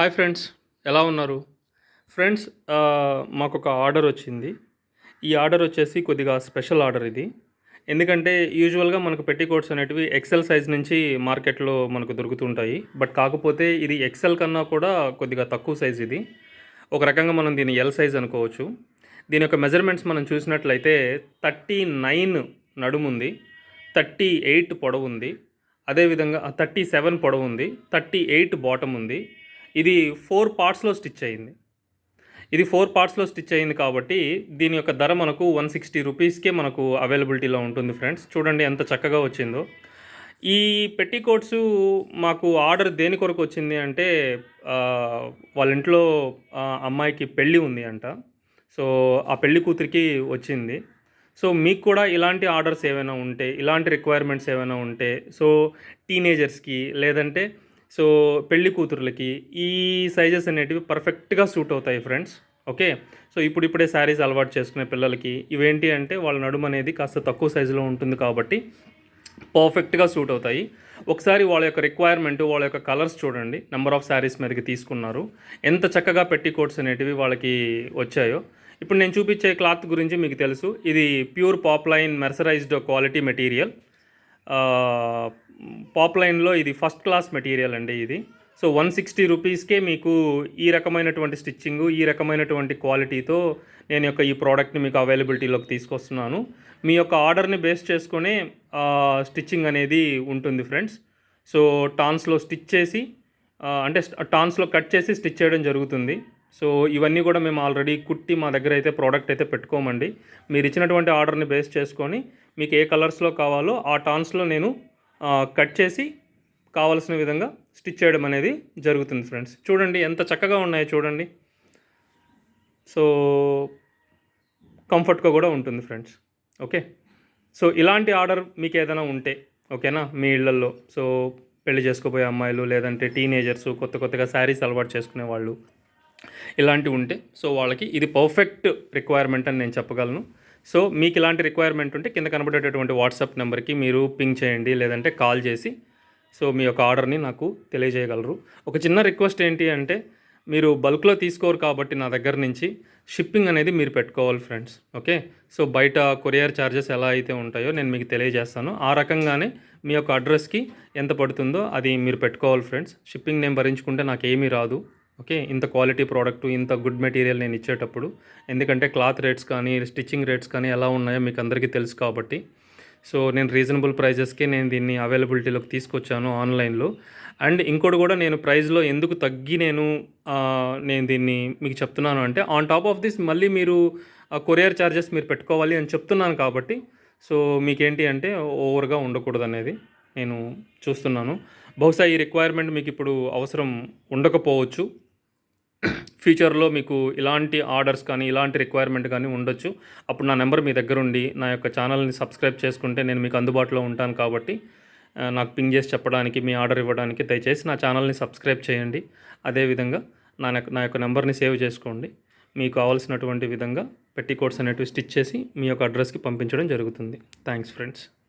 Hi friends ఎలా ఉన్నారు? Friends మాకు ఒక ఆర్డర్ వచ్చింది. ఈ ఆర్డర్ వచ్చేసి కొద్దిగా స్పెషల్ ఆర్డర్ ఇది. ఎందుకంటే యూజువల్గా మనకు పెట్టికోట్స్ అనేటివి ఎక్సెల్ సైజ్ నుంచి మార్కెట్లో మనకు దొరుకుతుంటాయి. బట్ కాకపోతే ఇది ఎక్సెల్ కన్నా కూడా కొద్దిగా తక్కువ సైజ్ ఇది. ఒక రకంగా మనం దీన్ని ఎల్ సైజ్ అనుకోవచ్చు. దీని యొక్క మెజర్మెంట్స్ మనం చూసినట్లయితే థర్టీ నైన్ నడుముంది థర్టీ ఎయిట్ పొడవు ఉంది. అదేవిధంగా థర్టీ సెవెన్ పొడవు ఉంది. థర్టీ ఎయిట్ బాటమ్ ఉంది. ఇది ఫోర్ పార్ట్స్లో స్టిచ్ అయింది. ఇది ఫోర్ పార్ట్స్లో స్టిచ్ అయింది కాబట్టి దీని యొక్క ధర మనకు వన్ సిక్స్టీ రూపీస్కే మనకు అవైలబిలిటీలో ఉంటుంది ఫ్రెండ్స్ చూడండి ఎంత చక్కగా వచ్చిందో. ఈ పెట్టికోట్స్ మాకు ఆర్డర్ దేని కొరకు వచ్చింది అంటే వాళ్ళ ఇంట్లో అమ్మాయికి పెళ్ళి ఉంది అంట. సో ఆ పెళ్ళి కూతురికి వచ్చింది. సో మీకు కూడా ఇలాంటి ఆర్డర్స్ ఏమైనా ఉంటే ఇలాంటి రిక్వైర్మెంట్స్ ఏమైనా ఉంటే సో టీనేజర్స్కి లేదంటే సో పెళ్ళి కూతుర్లకి ఈ సైజెస్ అనేటివి పర్ఫెక్ట్గా సూట్ అవుతాయి ఫ్రెండ్స్. ఓకే? సో ఇప్పుడు ఇప్పుడే శారీస్ అలవాటు చేసుకునే పిల్లలకి ఇవేంటి అంటే వాళ్ళ నడుము అనేది కాస్త తక్కువ సైజులో ఉంటుంది కాబట్టి పర్ఫెక్ట్గా సూట్ అవుతాయి. ఒకసారి వాళ్ళ యొక్క రిక్వైర్మెంట్ వాళ్ళ యొక్క కలర్స్ చూడండి. నెంబర్ ఆఫ్ శారీస్ మీదకి తీసుకున్నారు. ఎంత చక్కగా పెట్టి కోట్స్ అనేటివి వాళ్ళకి వచ్చాయో. ఇప్పుడు నేను చూపించే క్లాత్ గురించి మీకు తెలుసు. ఇది pure poplin mercerised quality material. పాప్లైన్లో ఇది ఫస్ట్ క్లాస్ మెటీరియల్ అండి ఇది. సో వన్ సిక్స్టీ రూపీస్కే మీకు ఈ రకమైనటువంటి స్టిచ్చింగ్ ఈ రకమైనటువంటి క్వాలిటీతో నేను యొక్క ఈ ప్రోడక్ట్ని మీకు అవైలబిలిటీలోకి తీసుకొస్తున్నాను. మీ యొక్క ఆర్డర్ని బేస్ చేసుకునే స్టిచ్చింగ్ అనేది ఉంటుంది ఫ్రెండ్స్. సో టాన్స్లో స్టిచ్ చేసి అంటే టాన్స్లో కట్ చేసి స్టిచ్ చేయడం జరుగుతుంది. సో ఇవన్నీ కూడా మేము ఆల్రెడీ కుట్టి మా దగ్గర అయితే ప్రోడక్ట్ అయితే పెట్టుకోమండి. మీరు ఇచ్చినటువంటి ఆర్డర్ని బేస్ చేసుకొని మీకు ఏ కలర్స్లో కావాలో ఆ టాన్స్లో నేను కట్ చేసి కావలసిన విధంగా స్టిచ్ చేయడం అనేది జరుగుతుంది ఫ్రెండ్స్. చూడండి ఎంత చక్కగా ఉన్నాయో చూడండి. సో కంఫర్ట్గా కూడా ఉంటుంది ఫ్రెండ్స్. ఓకే? సో ఇలాంటి ఆర్డర్ మీకు ఏదైనా ఉంటే ఓకేనా? మీ ఇళ్ళల్లో. సో పెళ్ళి చేసుకోబోయే అమ్మాయిలు లేదంటే టీనేజర్స్ కొత్త కొత్తగా శారీస్ అలవాటు చేసుకునే వాళ్ళు ఇలాంటివి ఉంటే సో వాళ్ళకి ఇది పర్ఫెక్ట్ రిక్వైర్మెంట్ అని నేను చెప్పగలను. సో మీకు ఇలాంటి రిక్వైర్మెంట్ ఉంటే కింద కనబడేటటువంటి వాట్సాప్ నెంబర్కి మీరు పింగ్ చేయండి లేదంటే కాల్ చేసి సో మీ యొక్క ఆర్డర్ని నాకు తెలియజేయగలరు. ఒక చిన్న రిక్వెస్ట్ ఏంటి అంటే మీరు బల్క్లో తీసుకోరు కాబట్టి నా దగ్గర నుంచి షిప్పింగ్ అనేది మీరు పెట్టుకోవాలి ఫ్రెండ్స్ ఓకే సో బయట కొరియర్ ఛార్జెస్ ఎలా అయితే ఉంటాయో నేను మీకు తెలియజేస్తాను. ఆ రకంగానే మీ యొక్క అడ్రస్కి ఎంత పడుతుందో అది మీరు పెట్టుకోవాలి ఫ్రెండ్స్ షిప్పింగ్ నేను భరించుకుంటే నాకు ఏమీ రాదు. ఓకే? ఇంత క్వాలిటీ ప్రోడక్ట్ ఇంత గుడ్ మెటీరియల్ నేను ఇచ్చేటప్పుడు. ఎందుకంటే క్లాత్ రేట్స్ కానీ స్టిచ్చింగ్ రేట్స్ కానీ ఎలా ఉన్నాయో మీకు అందరికీ తెలుసు కాబట్టి. సో నేను రీజనబుల్ ప్రైజెస్కి నేను దీన్ని అవైలబిలిటీలోకి తీసుకొచ్చాను ఆన్లైన్లో. అండ్ ఇంకోటి కూడా నేను ప్రైస్లో ఎందుకు తగ్గి నేను నేను దీన్ని మీకు చెప్తున్నాను అంటే ఆన్ టాప్ ఆఫ్ దిస్ మళ్ళీ మీరు కొరియర్ ఛార్జెస్ మీరు పెట్టుకోవాలి అని చెప్తున్నాను కాబట్టి. సో మీకేంటి అంటే ఓవర్గా ఉండకూడదు అనేది నేను చూస్తున్నాను. బహుశా ఈ రిక్వైర్మెంట్ మీకు ఇప్పుడు అవసరం ఉండకపోవచ్చు. ఫ్యూచర్లో మీకు ఇలాంటి ఆర్డర్స్ కానీ ఇలాంటి రిక్వైర్మెంట్ కానీ ఉండొచ్చు. అప్పుడు నా నెంబర్ మీ దగ్గర ఉండి నా యొక్క ఛానల్ని సబ్స్క్రైబ్ చేసుకుంటే నేను మీకు అందుబాటులో ఉంటాను కాబట్టి నాకు పింగ్ చేసి చెప్పడానికి మీ ఆర్డర్ ఇవ్వడానికి దయచేసి నా ఛానల్ని సబ్స్క్రైబ్ చేయండి. అదేవిధంగా నా యొక్క- నా యొక్క నెంబర్ని సేవ్ చేసుకోండి. మీకు కావాల్సినటువంటి విధంగా పెట్టి కోడ్స్ అనేటివి స్టిచ్ చేసి మీ యొక్క అడ్రస్కి పంపించడం జరుగుతుంది. Thanks friends.